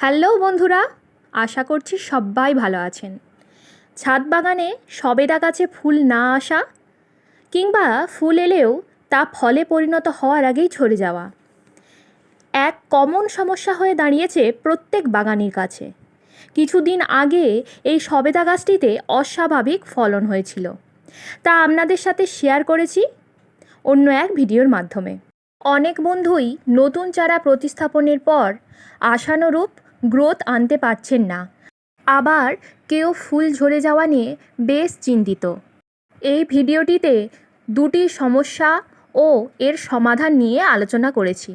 Hello বন্ধুরা, আশা করছি সবাই ভালো আছেন। ছাদ বাগানে সবেদা গাছে ফুল না আসা কিংবা ফুল এলেও তা ফলে পরিণত হওয়ার আগেই ঝরে যাওয়া। এক কমন সমস্যা হয়ে দাঁড়িয়েছে প্রত্যেক বাগানির কাছে। কিছুদিন আগে এই সবেদা গাছটিতে অস্বাভাবিক ফলন হয়েছিল। তা আপনাদের সাথে শেয়ার করেছি অন্য এক ভিডিওর মাধ্যমে। অনেক বন্ধুই নতুন চারা প্রতিস্থাপনের পর আশানুরূপ গ্রোথ আনতে পারছেন না। আবার কেউ ফুল ঝরে যাওয়া নিয়ে বেশ চিন্তিত। এই ভিডিওটিতে দুটি সমস্যা ও এর সমাধান নিয়ে আলোচনা করেছি।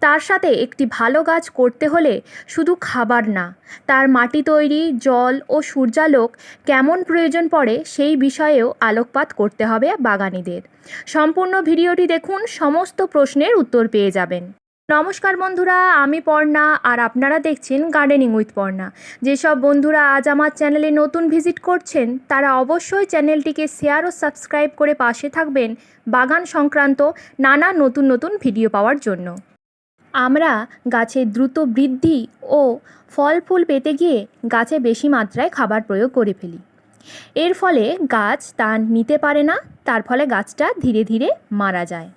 তার সাথে একটি ভালো গাছ করতে হলে শুধু খাবার না, তার মাটি তৈরি, জল ও সূর্যালোক কেমন প্রয়োজন পড়ে সেই বিষয়েও আলোকপাত করতে হবে বাগানীদের। সম্পূর্ণ ভিডিওটি দেখুন, সমস্ত প্রশ্নের উত্তর পেয়ে যাবেন। নমস্কার বন্ধুরা, আমি পর্ণা আর আপনারা দেখছেন গার্ডেনিং উইথ পর্ণা। যেসব বন্ধুরা আজ আমার চ্যানেলে নতুন ভিজিট করছেন, তারা অবশ্যই চ্যানেলটিকে শেয়ার ও সাবস্ক্রাইব করে পাশে থাকবেন বাগান সংক্রান্ত নানা নতুন নতুন ভিডিও পাওয়ার জন্য। আমরা গাছের দ্রুত বৃদ্ধি ও ফল ফুল পেতে গিয়ে গাছে বেশি মাত্রায় খাবার প্রয়োগ করে ফেলি। এর ফলে গাছ তা নিতে পারে না, তার ফলে গাছটা ধীরে ধীরে মারা যায়।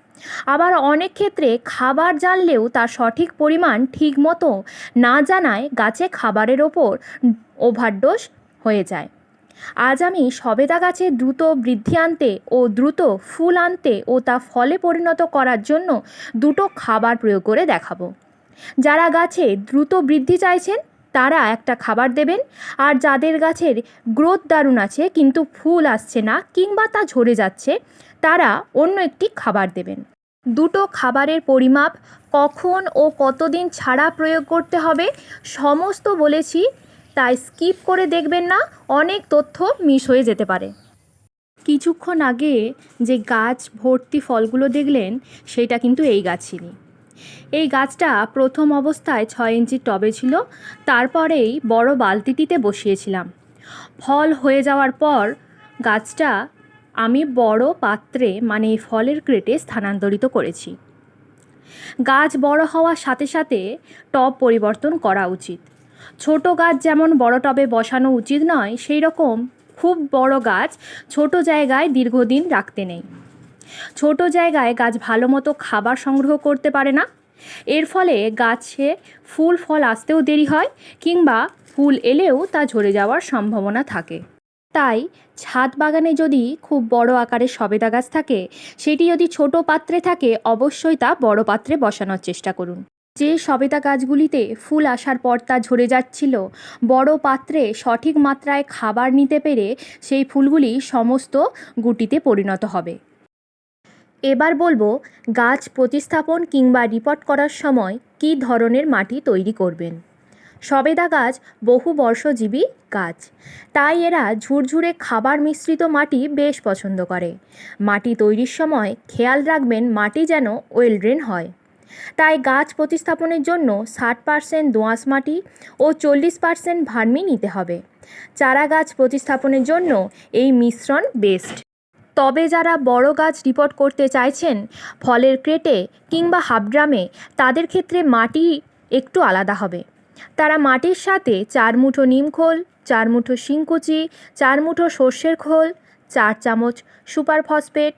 আবার অনেক ক্ষেত্রে খাবার জানলেও তার সঠিক পরিমাণ ঠিকমতো না জানায় গাছে খাবারের ওপর ওভারডোজ হয়ে যায়। আজ আমি সবেদা গাছে দ্রুত বৃদ্ধি আনতে ও দ্রুত ফুল আনতে ও তা ফলে পরিণত করার জন্য দুটো খাবার প্রয়োগ করে দেখাবো। যারা গাছে দ্রুত বৃদ্ধি চাইছেন, তারা একটা খাবার দেবেন। আর যাদের গাছের গ্রোথ দারুণ আছে, কিন্তু ফুল আসছে না কিংবা তা ঝরে যাচ্ছে তারা অন্য একটি খাবার দেবেন। দুটো খাবারের পরিমাপ কখন ও কতদিন ছাড়া প্রয়োগ করতে হবে সমস্ত বলেছি, তাই স্কিপ করে দেখবেন না, অনেক তথ্য মিস হয়ে যেতে পারে। কিছুক্ষণ আগে যে গাছ ভর্তি ফলগুলো দেখলেন, সেটা কিন্তু এই গাছেরই এই গাছটা প্রথম অবস্থায় ছয় ইঞ্চির টবে ছিল, তারপরেই বড় বালতিটিতে বসিয়েছিলাম। ফল হয়ে যাওয়ার পর গাছটা আমি বড় পাত্রে মানে ফলের ক্রেটে স্থানান্তরিত করেছি। গাছ বড় হওয়ার সাথে সাথে টব পরিবর্তন করা উচিত। ছোট গাছ যেমন বড় টবে বসানো উচিত নয়, সেই রকম খুব বড় গাছ ছোট জায়গায় দীর্ঘদিন রাখতে নেই। ছোট জায়গায় গাছ ভালো মতো খাবার সংগ্রহ করতে পারে না। এর ফলে গাছে ফুল, ফল আসতেও দেরি হয় কিংবা ফুল এলেও তা ঝরে যাওয়ার সম্ভাবনা থাকে। তাই ছাদ বাগানে যদি খুব বড় আকারের সবেদা গাছ থাকে, সেটি যদি ছোট পাত্রে থাকে, অবশ্যই তা বড় পাত্রে বসানোর চেষ্টা করুন। যে সবেদা গাছগুলিতে ফুল আসার পর তা ঝরে যাচ্ছিল, বড় পাত্রে সঠিক মাত্রায় খাবার নিতে পেরে সেই ফুলগুলি সমস্ত গুটিতে পরিণত হবে। এবার বলব, গাছ প্রতিস্থাপন কিংবা রিপোর্ট করার সময় কী ধরনের মাটি তৈরি করবেন? সবেদা গাছ বহু বর্ষজীবী গাছ। তাই এরা ঝুরঝুরে খাবার মিশ্রিত মাটি বেশ পছন্দ করে। মাটি তৈরির সময় খেয়াল রাখবেন মাটি যেন ওয়েল ড্রেন হয়। তাই গাছ প্রতিস্থাপনের জন্য ষাট পার্সেন্ট দোআঁশ মাটি ও চল্লিশ পার্সেন্ট ভার্মি নিতে হবে। চারা গাছ প্রতিস্থাপনের জন্য এই মিশ্রণ বেস্ট। তবে যারা বড় গাছ রিপোর্ট করতে চাইছেন, ফলের ক্রেটে কিংবা হাফড্রামে তাদের ক্ষেত্রে মাটি একটু আলাদা হবে। তারা মাটির সাথে চার মুঠো নিমখোল চার মুঠো শিংকুচি, চার মুঠো সর্ষের খোল, চার চামচ সুপার ফসফেট,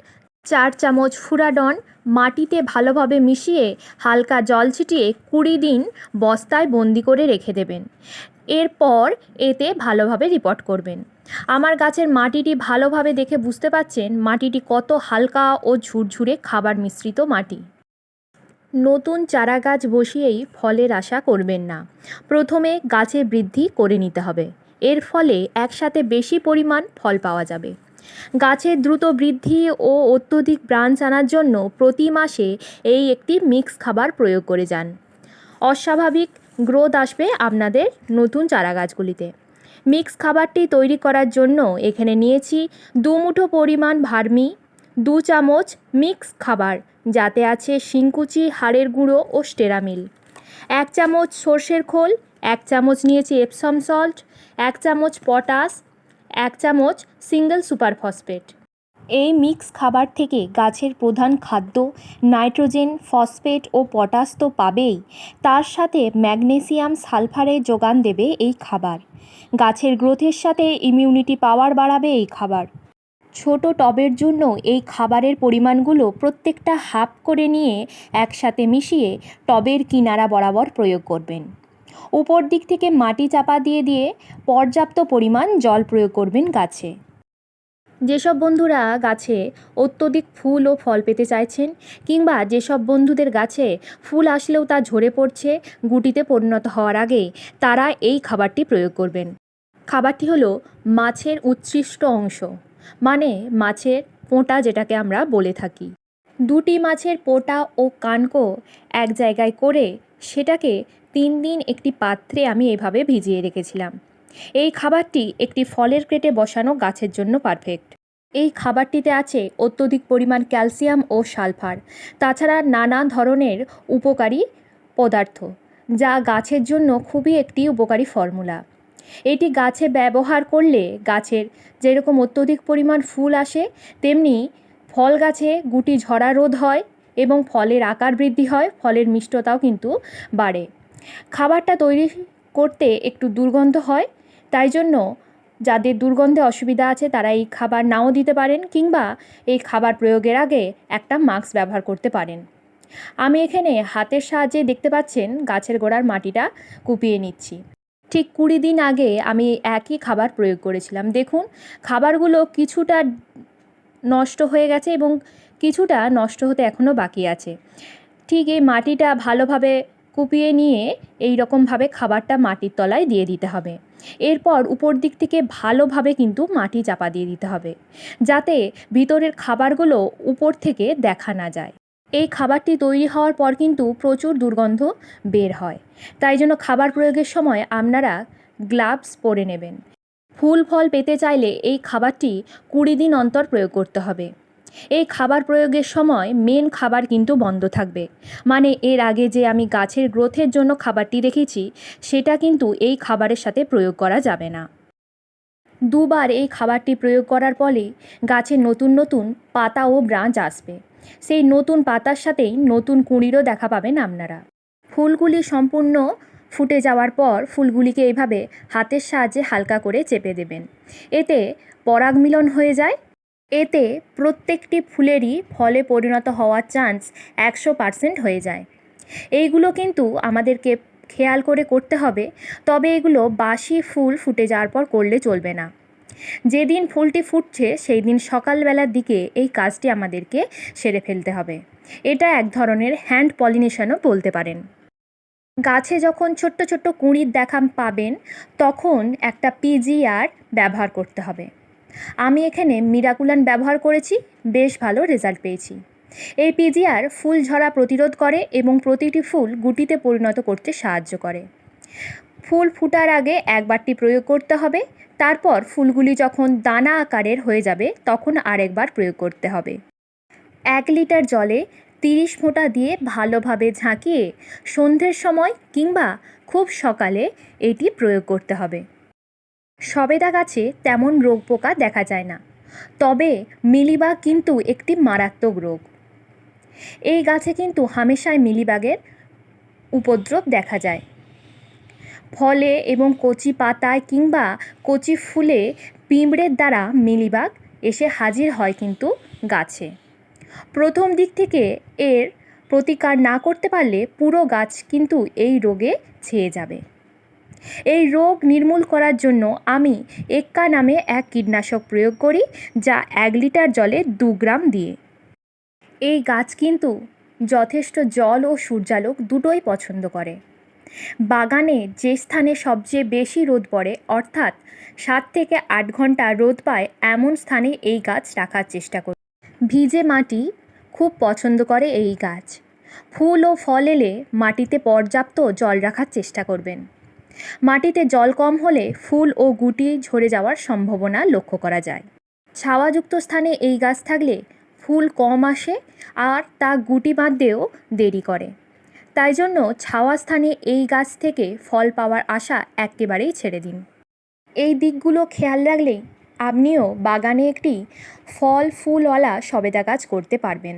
চার চামচ ফুরাডন মাটিতে ভালোভাবে মিশিয়ে হালকা জল ছিটিয়ে কুড়ি দিন বস্তায় বন্দি করে রেখে দেবেন। এরপর এতে ভালোভাবে রিপোর্ট করবেন। আমার গাছের মাটিটি ভালোভাবে দেখে বুঝতে পাচ্ছেন মাটিটি কত হালকা ও ঝুরঝুরে খাবার মিশ্রিত মাটি। নতুন চারা গাছ বসিয়েই ফলের আশা করবেন না। প্রথমে গাছে বৃদ্ধি করে নিতে হবে। এর ফলে একসাথে বেশি পরিমাণ ফল পাওয়া যাবে। গাছের দ্রুত বৃদ্ধি ও অত্যধিক ব্রাঞ্চ আনার জন্য প্রতি মাসে এই একটি মিক্স খাবার প্রয়োগ করে যান। অস্বাভাবিক গ্রোথ আসবে আপনাদের নতুন চারা গাছগুলিতে মিক্স খাবারটি তৈরি করার জন্য এখানে নিয়েছি দু মুঠো পরিমাণ ভার্মি, দু চামচ মিক্স খাবার যাতে আছে শিংকুচি, হাড়ের গুঁড়ো ও স্টেরামিল। এক চামচ সর্ষের খোল, এক চামচ নিয়েছি এপসম সল্ট এক চামচ পটাশ এক চামচ সিঙ্গেল সুপার ফসফেট এই মিক্স খাবার থেকে গাছের প্রধান খাদ্য নাইট্রোজেন ফসফেট ও পটাশ তো পাবেই। তার সাথে ম্যাগনেসিয়াম সালফারে যোগান দেবে এই খাবার। গাছের গ্রোথের সাথে ইমিউনিটি পাওয়ার বাড়াবে এই খাবার। ছোট টবের জন্য এই খাবারের পরিমাণগুলো প্রত্যেকটা হাফ করে নিয়ে একসাথে মিশিয়ে টবের কিনারা বরাবর প্রয়োগ করবেন। উপর দিক থেকে মাটি চাপা দিয়ে দিয়ে পর্যাপ্ত পরিমাণ জল প্রয়োগ করবেন গাছে। যেসব বন্ধুরা গাছে অত্যধিক ফুল ও ফল পেতে চাইছেন কিংবা যেসব বন্ধুদের গাছে ফুল আসলেও তা ঝরে পড়ছে, গুটিতে পরিণত হওয়ার আগে তারা এই খাবারটি প্রয়োগ করবেন। খাবারটি হলো মাছের উচ্ছিষ্ট অংশ। মানে মাছের পোঁটা যেটাকে আমরা বলে থাকি। দুটি মাছের পোঁটা ও কানকো এক জায়গায় করে সেটাকে তিন দিন একটি পাত্রে আমি এভাবে ভিজিয়ে রেখেছিলাম। এই খাবারটি একটি ফলের ক্রেটে বসানো গাছের জন্য পারফেক্ট এই খাবারটিতে আছে অত্যধিক পরিমাণ ক্যালসিয়াম ও সালফার, তাছাড়া নানা ধরনের উপকারী পদার্থ, যা গাছের জন্য খুবই একটি উপকারী ফর্মুলা। এটি গাছে ব্যবহার করলে গাছের যেরকম অত্যধিক পরিমাণ ফুল আসে, তেমনি ফল গাছে গুটি ঝরা রোধ হয় এবং ফলের আকার বৃদ্ধি হয়, ফলের মিষ্টতাও কিন্তু বাড়ে। খাবারটা তৈরি করতে একটু দুর্গন্ধ হয়, তাই জন্য যাদের দুর্গন্ধে অসুবিধা আছে তারা এই খাবার নাও দিতে পারেন কিংবা এই খাবার প্রয়োগের আগে একটা মাস্ক ব্যবহার করতে পারেন। আমি এখানে হাতের সাহায্যে দেখতে পাচ্ছেন গাছের গোড়ার মাটিটা কুপিয়ে নিচ্ছি। ঠিক কুড়ি দিন আগে আমি একই খাবার প্রয়োগ করেছিলাম। দেখুন, খাবারগুলো কিছুটা নষ্ট হয়ে গেছে এবং কিছুটা নষ্ট হতে এখনও বাকি আছে। ঠিক এই মাটিটা ভালোভাবে কুপিয়ে নিয়ে এই রকমভাবে খাবারটা মাটির তলায় দিয়ে দিতে হবে। এরপর উপর দিক থেকে ভালোভাবে কিন্তু মাটি চাপা দিয়ে দিতে হবে, যাতে ভিতরের খাবারগুলো উপর থেকে দেখা না যায়। এই খাবারটি তৈরি হওয়ার পর কিন্তু প্রচুর দুর্গন্ধ বের হয়। তাই জন্য খাবার প্রয়োগের সময় আপনারা গ্লাভস পরে নেবেন। ফুল ফল পেতে চাইলে এই খাবারটি কুড়ি দিন অন্তর প্রয়োগ করতে হবে। এই খাবার প্রয়োগের সময় মেন খাবার কিন্তু বন্ধ থাকবে। মানে এর আগে যে আমি গাছের গ্রোথের জন্য খাবারটি রেখেছি, সেটা কিন্তু এই খাবারের সাথে প্রয়োগ করা যাবে না। দুবার এই খাবারটি প্রয়োগ করার ফলে গাছের নতুন নতুন পাতা ও ব্রাঞ্চ আসবে। সেই নতুন পাতার সাথেই নতুন কুঁড়িরও দেখা পাবেন আপনারা। ফুলগুলি সম্পূর্ণ ফুটে যাওয়ার পর ফুলগুলিকে এভাবে হাতের সাহায্যে হালকা করে চেপে দেবেন। এতে পরাগ মিলন হয়ে যায়। এতে প্রত্যেকটি ফুলেরই ফলে পরিণত হওয়ার চান্স একশো পারসেন্ট হয়ে যায়। এইগুলো কিন্তু আমাদেরকে খেয়াল করে করতে হবে, তবে এগুলো বাসি ফুল ফুটে যাওয়ার পর করলে চলবে না। যেদিন ফুলটি ফুটছে সেই দিন সকালবেলার দিকে এই কাজটি আমাদেরকে সেরে ফেলতে হবে। এটা এক ধরনের হ্যান্ড পলিনেশনও বলতে পারেন। গাছে যখন ছোট্ট ছোট্ট কুঁড়ির দেখা পাবেন, তখন একটা পিজিআর ব্যবহার করতে হবে। আমি এখানে মিরাকুলান ব্যবহার করেছি, বেশ ভালো রেজাল্ট পেয়েছি। এই পিজিআর ফুল ঝরা প্রতিরোধ করে এবং প্রতিটি ফুল গুটিতে পরিণত করতে সাহায্য করে। ফুল ফুটার আগে একবারটি প্রয়োগ করতে হবে। তারপর ফুলগুলি যখন দানা আকারের হয়ে যাবে, তখন আরেকবার প্রয়োগ করতে হবে। এক লিটার জলে তিরিশ ফোঁটা দিয়ে ভালোভাবে ঝাঁকিয়ে সন্ধ্যের সময় কিংবা খুব সকালে এটি প্রয়োগ করতে হবে। সবেদা গাছে তেমন রোগ পোকা দেখা যায় না। তবে মিলিবাগ কিন্তু একটি মারাত্মক রোগ। এই গাছে কিন্তু হামেশায় মিলিবাগের উপদ্রব দেখা যায়। ফলে এবং কচি পাতায় কিংবা কচি ফুলে পিঁপড়ের দ্বারা মিলিবাগ এসে হাজির হয় কিন্তু গাছে। প্রথম দিক থেকে এর প্রতিকার না করতে পারলে পুরো গাছ কিন্তু এই রোগে ছেয়ে যাবে। এই রোগ নির্মূল করার জন্য আমি এক্কা নামে এক কীটনাশক প্রয়োগ করি, যা এক লিটার জলে দু গ্রাম দিয়ে। এই গাছ কিন্তু যথেষ্ট জল ও সূর্যালোক দুটোই পছন্দ করে। বাগানে যে স্থানে সবচেয়ে বেশি রোদ পড়ে, অর্থাৎ সাত থেকে আট ঘণ্টা রোদ পায়, এমন স্থানে এই গাছ রাখার চেষ্টা করি ভিজে মাটি খুব পছন্দ করে এই গাছ। ফুল ও ফল এলে মাটিতে পর্যাপ্ত জল রাখার চেষ্টা করবেন। মাটিতে জল কম হলে ফুল ও গুটি ঝরে যাওয়ার সম্ভাবনা লক্ষ্য করা যায়। ছাওয়াযুক্ত স্থানে এই গাছ থাকলে ফুল কম আসে আর তা গুটি বাঁধতেও দেরি করে। তাই জন্য ছাওয়া স্থানে এই গাছ থেকে ফল পাওয়ার আশা একেবারেই ছেড়ে দিন। এই দিকগুলো খেয়াল রাখলেই আপনিও বাগানে একটি ফল, ফুলওয়ালা সবেদা গাছ করতে পারবেন।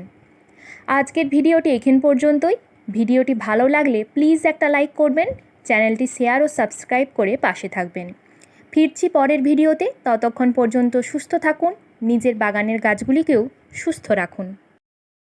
আজকের ভিডিওটি এখান পর্যন্তই। ভিডিওটি ভালো লাগলে প্লিজ একটা লাইক করবেন, চ্যানেলটি শেয়ার ও সাবস্ক্রাইব করে পাশে থাকবেন। ফিরছি পরের ভিডিওতে, ততক্ষণ পর্যন্ত সুস্থ থাকুন, নিজের বাগানের গাছগুলিকেও সুস্থ রাখুন।